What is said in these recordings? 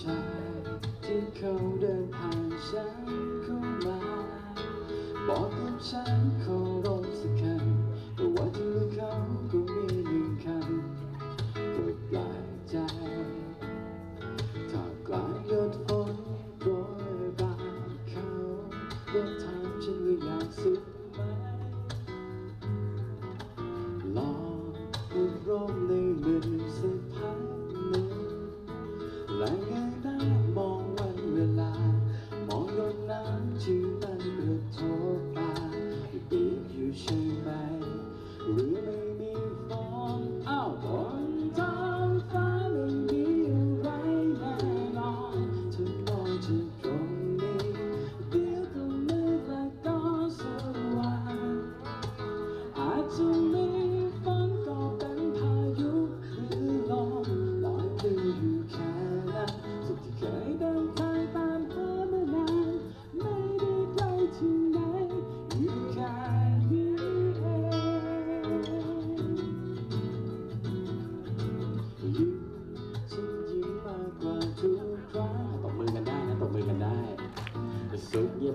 ชาที่เขาเดินผ่านฉันเข้ามา บอกกับฉันขอรอ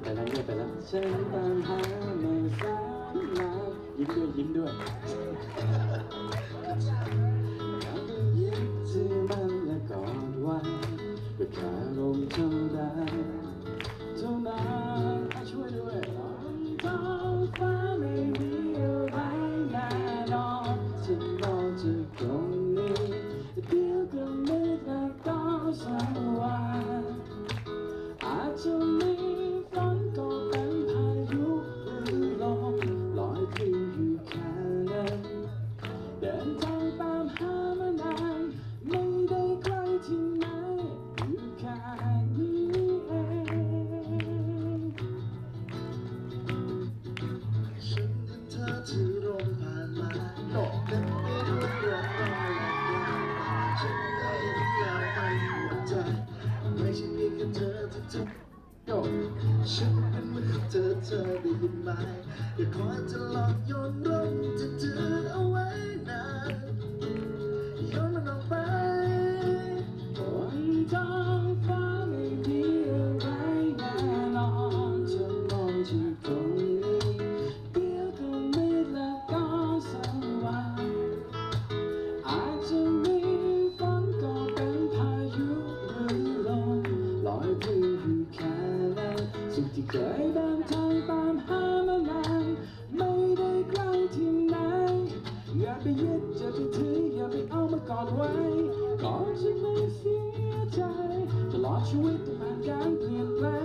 ไปแล้วเนี่ยไปแล้วฉันตามหามาสามายิ้มด้วยยิ้มด้วย จะโดดฉันเป็นมนุษย์เธอเธอได้ยินไหมอย่าคอยจะหลองย สิ่งที่เคยเดินทางตามหามานานไม่ได้ใกล้ที่ไหนอย่าไปยึดจะไปถืออย่าไปเอามากอดไว้ก่อนจะไม่เสียใจตลอดชีวิตต้องผ่านการเปลี่ยนแปลง